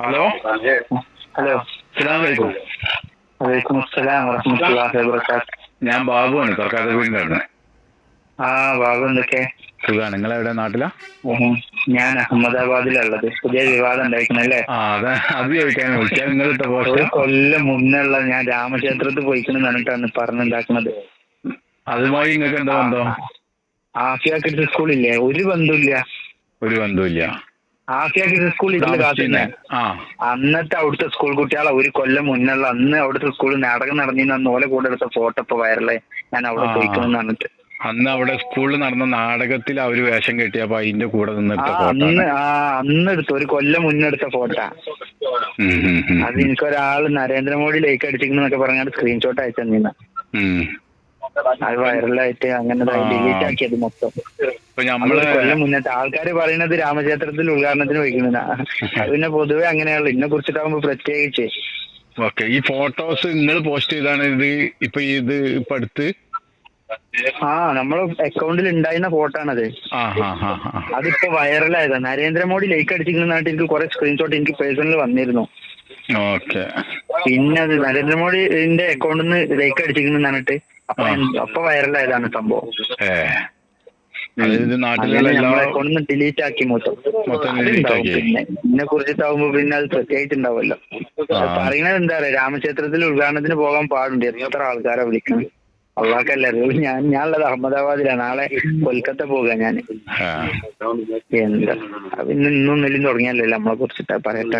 Hello? Hello. അസ്സലാമലൈക്കും. വലൈക്കും അസ്സലാം വറഹമത്തുള്ളാഹി വബറകാത്ത് ഞാൻ ബാബുവാണ് വീടിന്റെ അവിടെ ആ ബാബു എന്തൊക്കെ? സുഖമാണ് നിങ്ങളെവിടെ? നാട്ടിലാ? ഉം. ഞാൻ അഹമ്മദാബാദിലുള്ളത്. പുതിയ വിവാദം ഉണ്ടായിരിക്കണല്ലേ അതെ. ചോദിക്കാൻ വിളിക്കാൻ നിങ്ങൾ ഒരു കൊല്ലം മുന്നുള്ള ഞാൻ രാമക്ഷേത്രത്തിൽ പോയിക്കണം പറഞ്ഞിട്ടാണ് പറഞ്ഞുണ്ടാക്കുന്നത് അതുമായി നിങ്ങൾക്ക് എന്താ ബന്ധം? ആഫിയ കിഡ്സ് സ്കൂളില്ലേ? ഒരു ബന്ധമില്ല ഒരു ബന്ധമില്ല കിഡ്സ് സ്കൂൾ ഇതിന്റെ കാത്തുന്നെ അന്നത്തെ അവിടുത്തെ സ്കൂൾ കുട്ടികളെ ഒരു കൊല്ലം മുന്നുള്ള അന്ന് അവിടുത്തെ സ്കൂളിൽ നാടകം നടന്നിരുന്ന. അന്ന് ഓലെ കൂടെ എടുത്ത ഫോട്ടോ ഇപ്പൊ വൈറലായി ഞാൻ അവിടെ ആ. പോയിക്കണം പറഞ്ഞിട്ട്. അന്ന് അവിടെ സ്കൂളിൽ നടന്ന നാടകത്തിൽ അവർ വേഷം കെട്ടിയപ്പോ അതിന്റെ കൂടെ നിന്ന് നിന്നിട്ട അന്ന് അന്ന് എടുത്ത ഒരു കൊല്ലം മുന്നെടുത്ത ഫോട്ടോ അത് എനിക്കൊരാൾ നരേന്ദ്രമോദി ലൈക്ക് അടിച്ചിരിക്കുന്നൊക്കെ പറഞ്ഞാൽ സ്ക്രീൻഷോട്ട് അയച്ചു തന്നിരുന്ന. അത് വൈറലായിട്ട് അങ്ങനെ. ഡിലീറ്റ് ആക്കിയത് മൊത്തം. കൊല്ലം ആൾക്കാർ പറയുന്നത് രാമക്ഷേത്രത്തിൽ ഉദ്ഘാടനത്തിന് വയ്ക്കുന്നതാ. പിന്നെ പൊതുവെ അങ്ങനെയുള്ള ഇതിനെ കുറിച്ചിട്ടാകുമ്പോ പ്രത്യേകിച്ച്. ഓക്കെ. ഈ ഫോട്ടോസ് നിങ്ങൾ പോസ്റ്റ് ചെയ്താണ് ഇത് ഇപ്പൊ ഇത് ഇപ്പൊ അടുത്ത്? ആ നമ്മളെ അക്കൗണ്ടിൽ ഉണ്ടായിരുന്ന ഫോട്ടോ ആണത്. അതിപ്പോ വൈറലായതാ നരേന്ദ്രമോദി ലൈക്ക് അടിച്ചിരിക്കുന്നതായിട്ട് എനിക്ക് കുറെ സ്ക്രീൻഷോട്ട് എനിക്ക് പേഴ്സണൽ വന്നിരുന്നു. ഓക്കെ. പിന്നെ അത് നരേന്ദ്രമോദിന്റെ അക്കൗണ്ടിൽ നിന്ന് ലൈക്ക് അടിച്ചിരിക്കുന്നു അപ്പൊ. അപ്പൊ വൈറലായതാണ് സംഭവം. നിന്ന് ഡിലീറ്റ് ആക്കി മൊത്തം. പിന്നെ ഇതിനെ കുറിച്ചിട്ടാവുമ്പോ പിന്നെ അത് പ്രത്യേകിച്ച് ഉണ്ടാവുമല്ലോ. പറയണത് എന്താ പറയാ രാമക്ഷേത്രത്തിൽ ഉദ്ഘാടനത്തിന് പോകാൻ പാടുണ്ട്. എത്ര ആൾക്കാരെ വിളിക്കണം അറിയുള്ളൂ ഞാൻ ഞാനുള്ളത് അഹമ്മദാബാദിലാണ്. നാളെ കൊൽക്കത്ത പോകാ ഞാൻ. എന്താ പിന്നെ ഇന്ന് നെല്ലും തുടങ്ങിയല്ലോ നമ്മളെ കുറിച്ചിട്ട് പറയട്ടെ.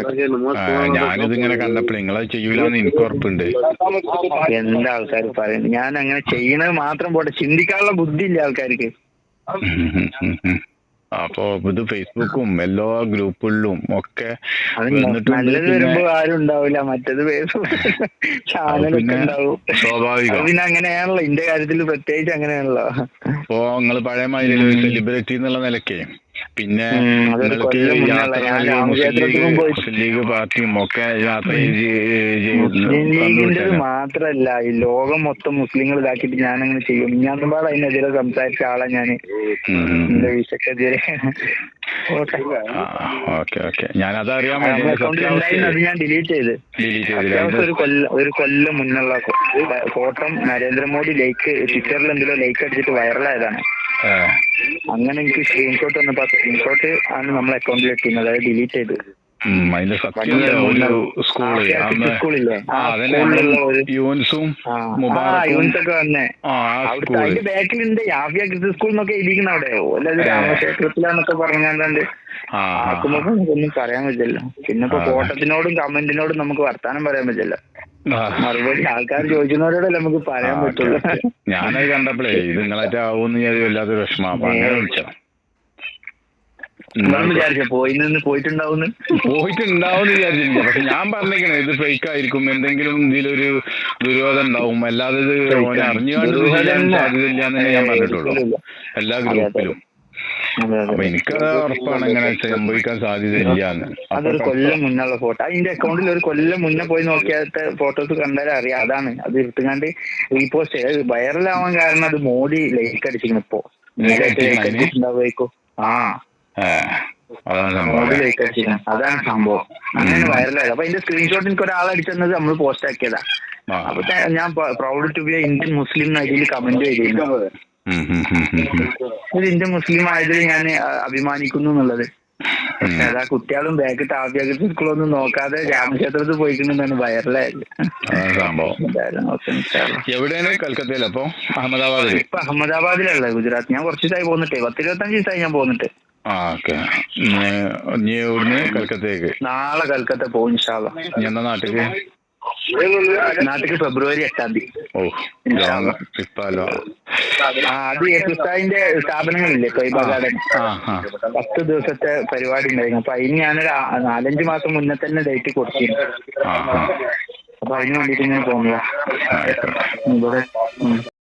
ആ, ഞാനിത് ഇങ്ങനെ കണ്ടപ്പോൾ നിങ്ങളത് ചെയ്യൂലെന്ന് എനിക്ക് ഉറപ്പുണ്ട്. എന്താ ആൾക്കാർ പറയുന്നത്? ഞാൻ അങ്ങനെ ചെയ്യണത് മാത്രം പോട്ടെ ചിന്തിക്കാനുള്ള ബുദ്ധി ഇല്ല ആൾക്കാർക്ക്. അപ്പൊ ഇത് ഫേസ്ബുക്കും എല്ലാ ഗ്രൂപ്പുകളിലും ഒക്കെ നല്ലത് വരുമ്പോ ആരും ഉണ്ടാവില്ല. മറ്റേത് സ്വാഭാവികം. പിന്നെ അങ്ങനെയാണല്ലോ. ഇന്റെ കാര്യത്തിൽ പ്രത്യേകിച്ച് അങ്ങനെയാണല്ലോ. അപ്പോ നിങ്ങൾ പഴയ മാതിരി സെലിബ്രിറ്റി എന്നുള്ള നിലയ്ക്ക്? പിന്നെ മുസ്ലിം ലീഗ് പാർട്ടിയും ഒക്കെ ലീഗിന്റെ മാത്രല്ല ഈ ലോകം മൊത്തം മുസ്ലിങ്ങൾ ഇതാക്കിയിട്ട് ഞാനങ്ങനെ അങ്ങനെ ചെയ്യും ഞാൻ പാട് അതിനെതിരെ സംസാരിച്ച ആളാ ഞാൻ. എന്റെ വീഴ്ചക്കെതിരെ ഓക്കെ ഓക്കെ. ഞാൻ അത് ഞാൻ ഡിലീറ്റ് ചെയ്ത്. ഒരു കൊല്ലം ഒരു കൊല്ലം മുന്നുള്ള ഫോട്ടോ നരേന്ദ്രമോദി ലൈക്ക് ട്വിറ്ററിൽ എന്തെങ്കിലും ലൈക്ക് അടിച്ചിട്ട് വൈറലായതാണ്. അങ്ങനെ എനിക്ക് സ്ക്രീൻഷോട്ട് വന്നപ്പോ ആ സ്ക്രീൻഷോട്ട് ആണ് നമ്മളെ അക്കൗണ്ടിൽ എത്തിയത് അതായത് ഡിലീറ്റ് ചെയ്തു. അതിന്റെ സത്യം ഒരു സ്കൂൾ സ്കൂളില്ലേ? യൂൻസും അതിന്റെ ബാക്കിലുണ്ട് യാഫിയ കിഡ്സ് സ്കൂൾ എന്നൊക്കെ ഇരിക്കുന്ന അവിടെ. അല്ലാതെ. രാമക്ഷേത്രത്തിലാന്നൊക്കെ പറഞ്ഞാണ്ട്. ആക്കുമ്പോ ഒന്നും പറയാൻ പറ്റില്ല പിന്നെ ഇപ്പൊ കോട്ടത്തിനോടും കമന്റിനോടും നമുക്ക് വർത്താനം പറയാൻ പറ്റില്ല. മറുപടി ആൾക്കാർ ചോദിക്കുന്നവരോടല്ലേ നമുക്ക് പറയാൻ പറ്റുള്ളൂ. ഞാനത് കണ്ടപ്പോഴേ ഇത് നിങ്ങളായിട്ട് ആവുമെന്ന് ഞാൻ വല്ലാത്ത വിഷമം. അപ്പൊ അങ്ങനെ വിളിച്ചോ പോയിട്ടുണ്ടാവും വിചാരിച്ചില്ല പക്ഷെ ഞാൻ പറഞ്ഞേക്കണേ ഇത് ഫേക്ക് ആയിരിക്കും. എന്തെങ്കിലും ഇതിലൊരു ദുരോധം ഉണ്ടാവും. അല്ലാതെ ഇത് അറിഞ്ഞു അറിഞ്ഞുകൊണ്ട് സാധ്യതയില്ല എന്നേ ഞാൻ പറഞ്ഞിട്ടുള്ളൂ. എല്ലാ. ഗ്രൂപ്പിലും. അപ്പൊ എനിക്കത് ഉറപ്പാണ് അങ്ങനെ സംഭവിക്കാൻ സാധ്യതയില്ല അതൊരു കൊല്ലം മുന്നുള്ള ഫോട്ടോ അതിന്റെ അക്കൗണ്ടിൽ ഒരു കൊല്ലം മുന്നേ പോയി നോക്കിയാത്ത ഫോട്ടോസ് കണ്ടാൽ അറിയാം. അതാണ്. അത് എടുത്തുകൊണ്ട് റീപോസ്റ്റ് വൈറലാവാൻ കാരണം അത് മോഡി ലൈക്ക് അടിച്ചിരുന്നു ഇപ്പോ. ആ. ഏ, അതാണ് സംഭവം മോഡി ലൈക്ക് അടിച്ചിരിക്കണം അതാണ് സംഭവം. അങ്ങനെ വൈറലായത് അപ്പൊ അതിന്റെ സ്ക്രീൻഷോട്ട് എനിക്ക് ഒരാൾ അടിച്ചത് നമ്മൾ പോസ്റ്റ് ആക്കിയതാ. അപ്പൊ ഞാൻ proud to be Indian Muslim എന്ന് ഇതിൽ കമന്റ് ചെയ്തിരുന്നു. ഒരു ഇന്ത്യൻ മുസ്ലിം ആയതിൽ ഞാൻ അഭിമാനിക്കുന്നു എന്നുള്ളത്. ഉം. അതാ കുട്ടികളും ബാക്ക് ടാപ്പിയാക്കി സ്കൂളൊന്നും നോക്കാതെ രാമക്ഷേത്രത്തിൽ ഓക്കെ ഇൻഷാല്ലാ. എവിടെയാണ് കൽക്കത്തയിൽ അപ്പൊ? അഹമ്മദാബാദിൽ ഇപ്പൊ അഹമ്മദാബാദിലുള്ള ഗുജറാത്ത്? ഞാൻ കുറച്ച് ദിവസമായി പോന്നിട്ടേ. പത്ത് ഇരുപത്തഞ്ച് ദിവസമായി ഞാൻ പോന്നിട്ട്. കൽക്കത്തയ്ക്ക് നാളെ കൽക്കത്ത പോകും ഇൻഷാല്ല നാട്ടിക്ക് ഫെബ്രുവരി എട്ടാം തീയതി. ഓ അത് യേശുസ്താവിന്റെ സ്ഥാപനങ്ങളില്ലേ തൊയ്ബ ഗാർഡൻ. പത്ത് ദിവസത്തെ പരിപാടി ഉണ്ടായിരുന്നു. അപ്പൊ അതിന് ഞാനൊരു നാലഞ്ച് മാസം മുന്നേ തന്നെ ഡേറ്റ് കൊടുത്തിരുന്നു. അപ്പൊ അതിന് വേണ്ടിട്ട് ഇങ്ങനെ പോകുന്നതാ ഇവിടെ.